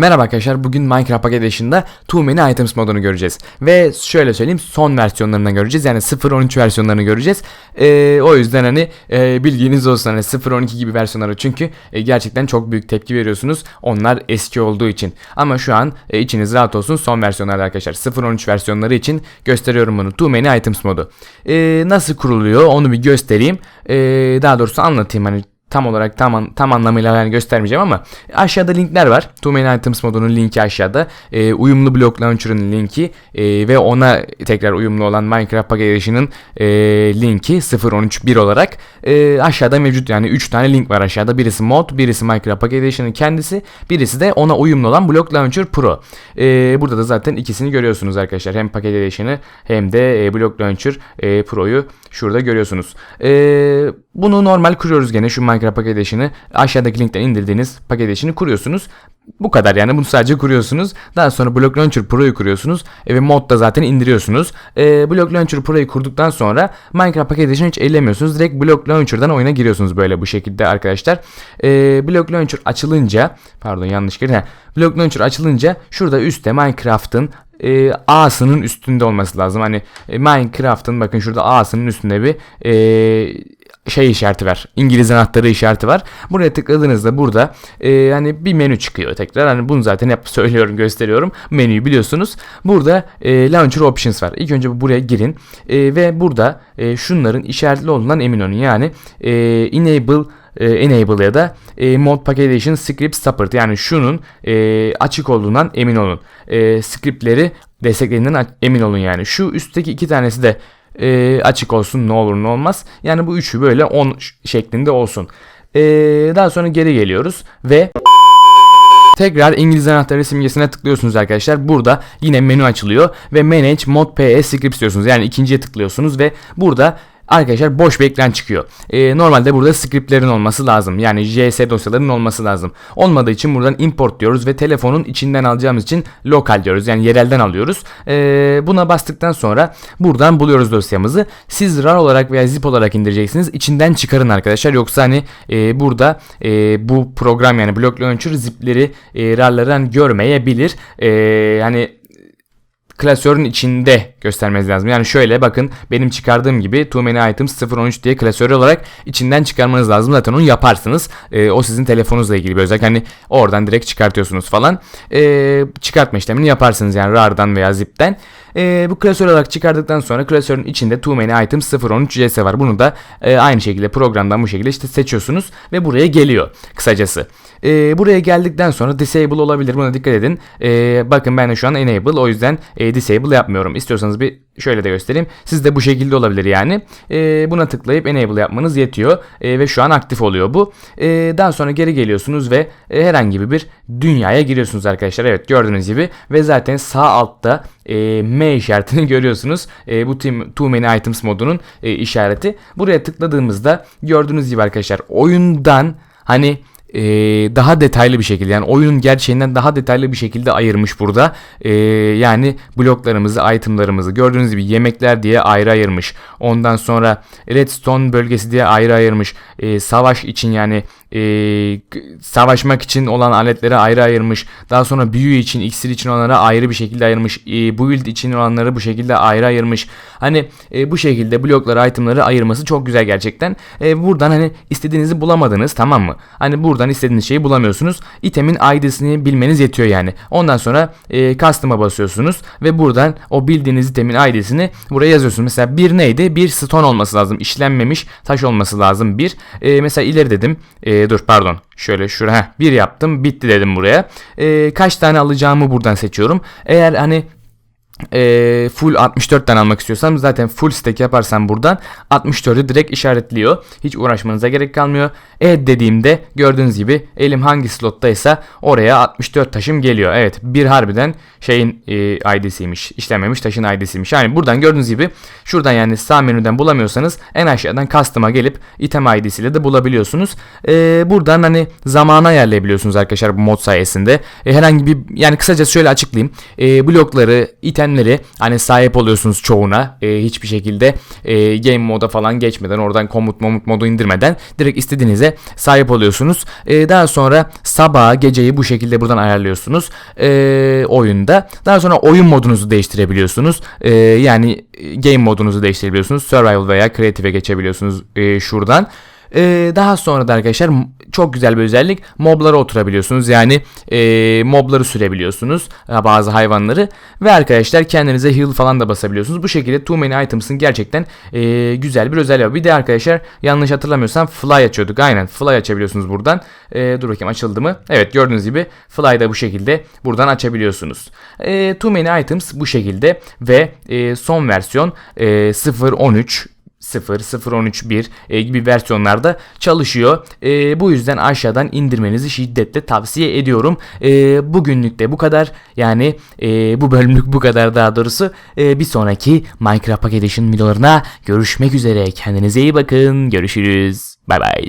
Merhaba arkadaşlar bugün Minecraft Paket Edition'da Too Many Items modunu göreceğiz. Ve şöyle söyleyeyim son versiyonlarını göreceğiz yani 0.13 versiyonlarını göreceğiz. Ee, o yüzden hani e, bilginiz olsun hani 0.12 gibi versiyonları çünkü e, gerçekten çok büyük tepki veriyorsunuz. Onlar eski olduğu için. Ama şu an e, içiniz rahat olsun son versiyonlarda arkadaşlar 0.13 versiyonları için gösteriyorum bunu Too Many Items modu. Ee, nasıl kuruluyor onu bir göstereyim. Ee, daha doğrusu anlatayım hani tam olarak tam, an, tam anlamıyla yani göstermeyeceğim ama aşağıda linkler var. Two Main Items modunun linki aşağıda. E, uyumlu Block Launcher'ın linki e, ve ona tekrar uyumlu olan Minecraft Packet Edition'ın e, linki 0.13.1 olarak e, aşağıda mevcut. Yani 3 tane link var aşağıda. Birisi mod, birisi Minecraft Packet Edition'ın kendisi, birisi de ona uyumlu olan Block Launcher Pro. E, burada da zaten ikisini görüyorsunuz arkadaşlar. Hem Packet Edition'ı hem de e, Block Launcher e, Pro'yu şurada görüyorsunuz. E, bunu normal kuruyoruz gene şu Minecraft paket edition'ı aşağıdaki linkten indirdiğiniz paket edition'ı kuruyorsunuz. Bu kadar yani bunu sadece kuruyorsunuz. Daha sonra Block Launcher Pro'yu kuruyorsunuz e, ve mod da zaten indiriyorsunuz. E, Block Launcher Pro'yu kurduktan sonra Minecraft paket hiç ellemiyorsunuz. Direkt Block Launcher'dan oyuna giriyorsunuz böyle bu şekilde arkadaşlar. E, Block Launcher açılınca pardon yanlış girdim. Block Launcher açılınca şurada üstte Minecraft'ın e, A'sının üstünde olması lazım. Hani e, Minecraft'ın bakın şurada A'sının üstünde bir e, şey işareti var. İngiliz anahtarı işareti var. Buraya tıkladığınızda burada e, hani bir menü çıkıyor tekrar. Hani bunu zaten hep söylüyorum gösteriyorum. Menüyü biliyorsunuz. Burada e, Launcher Options var. İlk önce buraya girin e, ve burada e, şunların işaretli olduğundan emin olun. Yani e, Enable e, enable ya da e, mod packaging script support yani şunun e, açık olduğundan emin olun. E, scriptleri desteklediğinden emin olun yani. Şu üstteki iki tanesi de e, açık olsun ne olur ne olmaz. Yani bu üçü böyle 10 şeklinde olsun. E, daha sonra geri geliyoruz ve Tekrar İngiliz anahtarı simgesine tıklıyorsunuz arkadaşlar. Burada yine menü açılıyor ve Manage Mod PS Scripts diyorsunuz. Yani ikinciye tıklıyorsunuz ve burada arkadaşlar boş bir ekran çıkıyor. Ee, normalde burada scriptlerin olması lazım. Yani JS dosyalarının olması lazım. Olmadığı için buradan import diyoruz ve telefonun içinden alacağımız için lokal diyoruz. Yani yerelden alıyoruz. Ee, buna bastıktan sonra buradan buluyoruz dosyamızı. Siz RAR olarak veya zip olarak indireceksiniz. İçinden çıkarın arkadaşlar. Yoksa hani e, burada e, bu program yani Block Launcher zipleri e, RAR'lardan görmeyebilir. E, hani klasörün içinde göstermeniz lazım. Yani şöyle bakın benim çıkardığım gibi Too Many Items 013 diye klasör olarak içinden çıkarmanız lazım. Zaten onu yaparsınız. E, o sizin telefonunuzla ilgili bir özellik. Hani oradan direkt çıkartıyorsunuz falan. E, çıkartma işlemini yaparsınız yani RAR'dan veya zip'ten. E, bu klasör olarak çıkardıktan sonra klasörün içinde Too Many Items 013 CS var. Bunu da e, aynı şekilde programdan bu şekilde işte seçiyorsunuz ve buraya geliyor kısacası. E, buraya geldikten sonra disable olabilir. Buna dikkat edin. E, bakın ben de şu an enable o yüzden e, disable yapmıyorum. İstiyorsanız bir şöyle de göstereyim. Siz de bu şekilde olabilir yani. E, buna tıklayıp enable yapmanız yetiyor. E, ve şu an aktif oluyor bu. E, daha sonra geri geliyorsunuz ve e, herhangi bir dünyaya giriyorsunuz arkadaşlar. Evet gördüğünüz gibi ve zaten sağ altta e, M işaretini görüyorsunuz. E, bu team, Too Many Items modunun e, işareti. Buraya tıkladığımızda gördüğünüz gibi arkadaşlar oyundan hani e, daha detaylı bir şekilde yani oyunun gerçeğinden daha detaylı bir şekilde ayırmış burada. E, yani bloklarımızı, itemlarımızı gördüğünüz gibi yemekler diye ayrı ayırmış. Ondan sonra redstone bölgesi diye ayrı ayırmış. E, savaş için yani e, savaşmak için olan aletlere ayrı ayırmış. Daha sonra büyü için, iksir için olanlara ayrı bir şekilde ayırmış. E, build için olanları bu şekilde ayrı ayırmış. Hani e, bu şekilde blokları, itemları ayırması çok güzel gerçekten. E, buradan hani istediğinizi bulamadınız tamam mı? Hani buradan istediğiniz şeyi bulamıyorsunuz. Itemin ID'sini bilmeniz yetiyor yani. Ondan sonra e, custom'a basıyorsunuz ve buradan o bildiğiniz itemin ID'sini buraya yazıyorsunuz. Mesela bir neydi? Bir stone olması lazım. İşlenmemiş taş olması lazım. Bir. E, mesela ileri dedim. E, ee, dur pardon. Şöyle şuraya bir yaptım. Bitti dedim buraya. E, kaç tane alacağımı buradan seçiyorum. Eğer hani e, full 64 tane almak istiyorsam zaten full stack yaparsam buradan 64'ü direkt işaretliyor. Hiç uğraşmanıza gerek kalmıyor. E dediğimde gördüğünüz gibi elim hangi slottaysa oraya 64 taşım geliyor. Evet bir harbiden şeyin e, ID'siymiş. işlenmemiş taşın ID'siymiş. Yani buradan gördüğünüz gibi şuradan yani sağ menüden bulamıyorsanız en aşağıdan custom'a gelip item ID'siyle de bulabiliyorsunuz. E, buradan hani zamana ayarlayabiliyorsunuz arkadaşlar bu mod sayesinde. E, herhangi bir yani kısaca şöyle açıklayayım. E, blokları, item itemleri hani sahip oluyorsunuz çoğuna. E, hiçbir şekilde e, game moda falan geçmeden oradan komut momut modu indirmeden direkt istediğinize sahip oluyorsunuz. E, daha sonra sabah geceyi bu şekilde buradan ayarlıyorsunuz e, oyunda. Daha sonra oyun modunuzu değiştirebiliyorsunuz. E, yani e, game modunuzu değiştirebiliyorsunuz. Survival veya Creative'e geçebiliyorsunuz e, şuradan. Ee, daha sonra da arkadaşlar çok güzel bir özellik. Moblara oturabiliyorsunuz. Yani e, mobları sürebiliyorsunuz ha, bazı hayvanları. Ve arkadaşlar kendinize heal falan da basabiliyorsunuz. Bu şekilde too many items'ın gerçekten e, güzel bir özelliği var. Bir de arkadaşlar yanlış hatırlamıyorsam fly açıyorduk. Aynen fly açabiliyorsunuz buradan. E, dur bakayım açıldı mı? Evet gördüğünüz gibi fly da bu şekilde buradan açabiliyorsunuz. E, too many items bu şekilde. Ve e, son versiyon e, 0.13 0, 0.13.1 e, gibi versiyonlarda çalışıyor. E, bu yüzden aşağıdan indirmenizi şiddetle tavsiye ediyorum. E, bugünlük de bu kadar. Yani e, bu bölümlük bu kadar daha doğrusu. E, bir sonraki Minecraft Pack Edition videolarına görüşmek üzere. Kendinize iyi bakın. Görüşürüz. Bye bye.